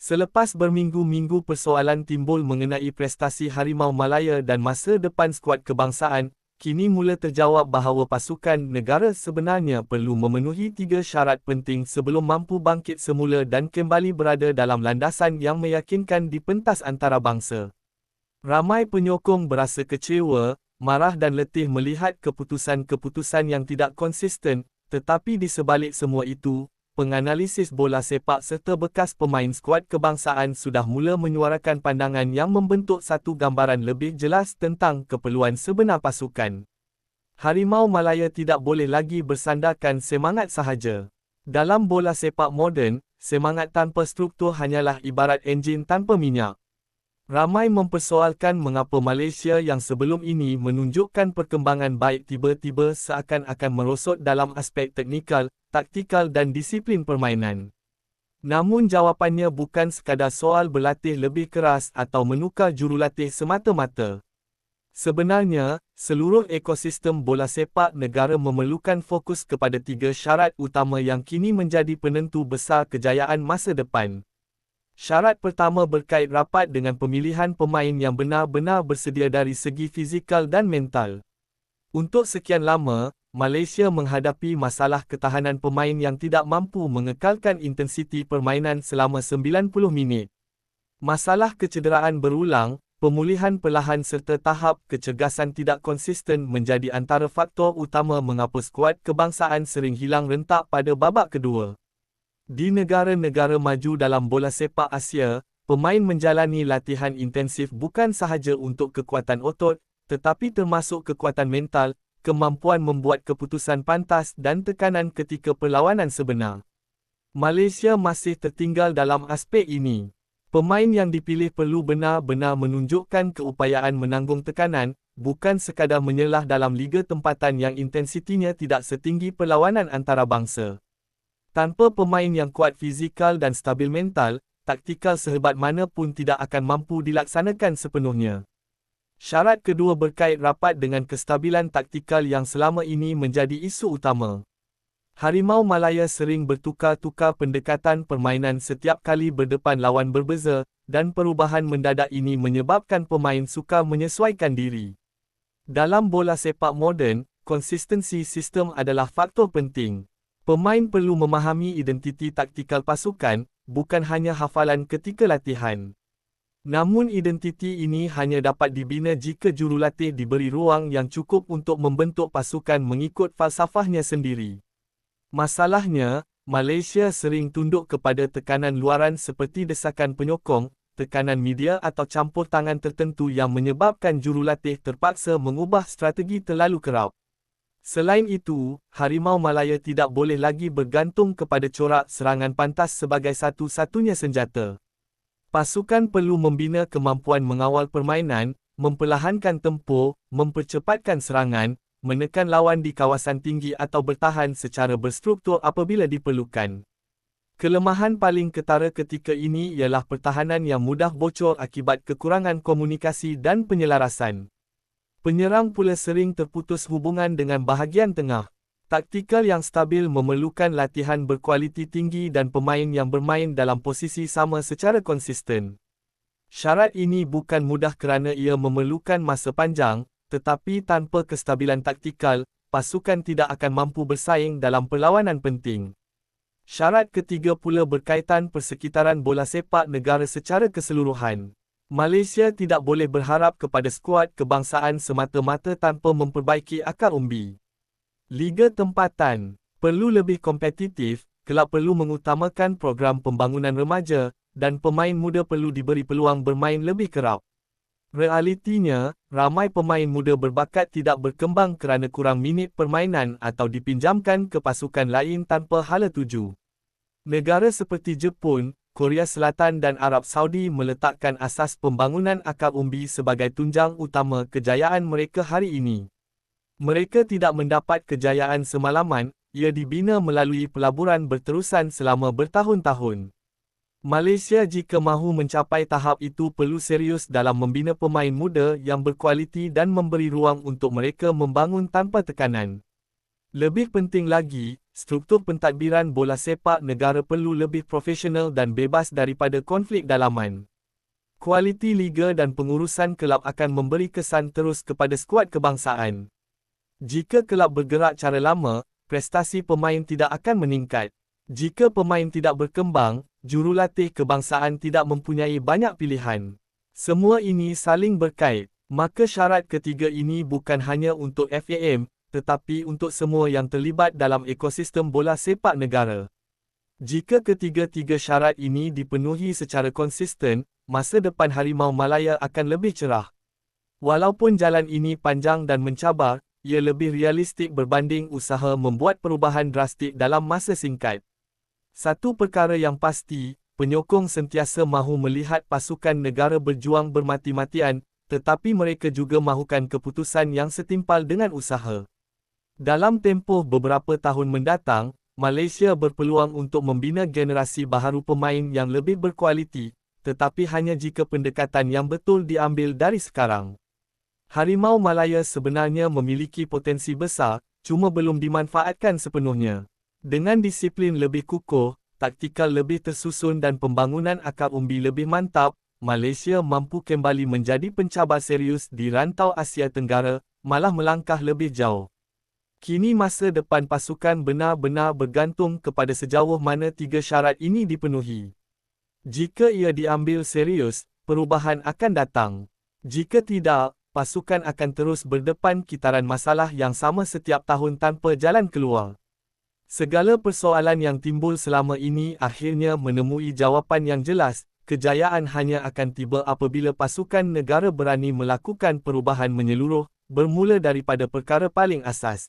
Selepas berminggu-minggu persoalan timbul mengenai prestasi Harimau Malaya dan masa depan skuad kebangsaan, kini mula terjawab bahawa pasukan negara sebenarnya perlu memenuhi tiga syarat penting sebelum mampu bangkit semula dan kembali berada dalam landasan yang meyakinkan di pentas antarabangsa. Ramai penyokong berasa kecewa, marah dan letih melihat keputusan-keputusan yang tidak konsisten, tetapi di sebalik semua itu, penganalisis bola sepak serta bekas pemain skuad kebangsaan sudah mula menyuarakan pandangan yang membentuk satu gambaran lebih jelas tentang keperluan sebenar pasukan. Harimau Malaya tidak boleh lagi bersandarkan semangat sahaja. Dalam bola sepak moden, semangat tanpa struktur hanyalah ibarat enjin tanpa minyak. Ramai mempersoalkan mengapa Malaysia yang sebelum ini menunjukkan perkembangan baik tiba-tiba seakan-akan merosot dalam aspek teknikal, taktikal dan disiplin permainan. Namun jawapannya bukan sekadar soal berlatih lebih keras atau menukar jurulatih semata-mata. Sebenarnya, seluruh ekosistem bola sepak negara memerlukan fokus kepada tiga syarat utama yang kini menjadi penentu besar kejayaan masa depan. Syarat pertama berkait rapat dengan pemilihan pemain yang benar-benar bersedia dari segi fizikal dan mental. Untuk sekian lama, Malaysia menghadapi masalah ketahanan pemain yang tidak mampu mengekalkan intensiti permainan selama 90 minit. Masalah kecederaan berulang, pemulihan perlahan serta tahap kecergasan tidak konsisten menjadi antara faktor utama mengapa skuad kebangsaan sering hilang rentak pada babak kedua. Di negara-negara maju dalam bola sepak Asia, pemain menjalani latihan intensif bukan sahaja untuk kekuatan otot, tetapi termasuk kekuatan mental, kemampuan membuat keputusan pantas dan tekanan ketika perlawanan sebenar. Malaysia masih tertinggal dalam aspek ini. Pemain yang dipilih perlu benar-benar menunjukkan keupayaan menanggung tekanan, bukan sekadar menyelah dalam liga tempatan yang intensitinya tidak setinggi perlawanan antarabangsa. Tanpa pemain yang kuat fizikal dan stabil mental, taktikal sehebat mana pun tidak akan mampu dilaksanakan sepenuhnya. Syarat kedua berkait rapat dengan kestabilan taktikal yang selama ini menjadi isu utama. Harimau Malaya sering bertukar-tukar pendekatan permainan setiap kali berdepan lawan berbeza, dan perubahan mendadak ini menyebabkan pemain sukar menyesuaikan diri. Dalam bola sepak moden, konsistensi sistem adalah faktor penting. Pemain perlu memahami identiti taktikal pasukan, bukan hanya hafalan ketika latihan. Namun identiti ini hanya dapat dibina jika jurulatih diberi ruang yang cukup untuk membentuk pasukan mengikut falsafahnya sendiri. Masalahnya, Malaysia sering tunduk kepada tekanan luaran seperti desakan penyokong, tekanan media atau campur tangan tertentu yang menyebabkan jurulatih terpaksa mengubah strategi terlalu kerap. Selain itu, Harimau Malaya tidak boleh lagi bergantung kepada corak serangan pantas sebagai satu-satunya senjata. Pasukan perlu membina kemampuan mengawal permainan, memperlahankan tempoh, mempercepatkan serangan, menekan lawan di kawasan tinggi atau bertahan secara berstruktur apabila diperlukan. Kelemahan paling ketara ketika ini ialah pertahanan yang mudah bocor akibat kekurangan komunikasi dan penyelarasan. Penyerang pula sering terputus hubungan dengan bahagian tengah. Taktikal yang stabil memerlukan latihan berkualiti tinggi dan pemain yang bermain dalam posisi sama secara konsisten. Syarat ini bukan mudah kerana ia memerlukan masa panjang, tetapi tanpa kestabilan taktikal, pasukan tidak akan mampu bersaing dalam perlawanan penting. Syarat ketiga pula berkaitan persekitaran bola sepak negara secara keseluruhan. Malaysia tidak boleh berharap kepada skuad kebangsaan semata-mata tanpa memperbaiki akar umbi. Liga tempatan perlu lebih kompetitif, kelab perlu mengutamakan program pembangunan remaja, dan pemain muda perlu diberi peluang bermain lebih kerap. Realitinya, ramai pemain muda berbakat tidak berkembang kerana kurang minit permainan atau dipinjamkan ke pasukan lain tanpa hala tuju. Negara seperti Jepun, Korea Selatan dan Arab Saudi meletakkan asas pembangunan akar umbi sebagai tunjang utama kejayaan mereka hari ini. Mereka tidak mendapat kejayaan semalaman, ia dibina melalui pelaburan berterusan selama bertahun-tahun. Malaysia jika mahu mencapai tahap itu perlu serius dalam membina pemain muda yang berkualiti dan memberi ruang untuk mereka membangun tanpa tekanan. Lebih penting lagi, struktur pentadbiran bola sepak negara perlu lebih profesional dan bebas daripada konflik dalaman. Kualiti liga dan pengurusan kelab akan memberi kesan terus kepada skuad kebangsaan. Jika kelab bergerak cara lama, prestasi pemain tidak akan meningkat. Jika pemain tidak berkembang, jurulatih kebangsaan tidak mempunyai banyak pilihan. Semua ini saling berkait, maka syarat ketiga ini bukan hanya untuk FAM, tetapi untuk semua yang terlibat dalam ekosistem bola sepak negara. Jika ketiga-tiga syarat ini dipenuhi secara konsisten, masa depan Harimau Malaya akan lebih cerah. Walaupun jalan ini panjang dan mencabar, ia lebih realistik berbanding usaha membuat perubahan drastik dalam masa singkat. Satu perkara yang pasti, penyokong sentiasa mahu melihat pasukan negara berjuang bermati-matian, tetapi mereka juga mahukan keputusan yang setimpal dengan usaha. Dalam tempoh beberapa tahun mendatang, Malaysia berpeluang untuk membina generasi baharu pemain yang lebih berkualiti, tetapi hanya jika pendekatan yang betul diambil dari sekarang. Harimau Malaya sebenarnya memiliki potensi besar, cuma belum dimanfaatkan sepenuhnya. Dengan disiplin lebih kukuh, taktikal lebih tersusun dan pembangunan akar umbi lebih mantap, Malaysia mampu kembali menjadi pencabar serius di rantau Asia Tenggara, malah melangkah lebih jauh. Kini masa depan pasukan benar-benar bergantung kepada sejauh mana tiga syarat ini dipenuhi. Jika ia diambil serius, perubahan akan datang. Jika tidak, pasukan akan terus berdepan kitaran masalah yang sama setiap tahun tanpa jalan keluar. Segala persoalan yang timbul selama ini akhirnya menemui jawapan yang jelas, kejayaan hanya akan tiba apabila pasukan negara berani melakukan perubahan menyeluruh, bermula daripada perkara paling asas,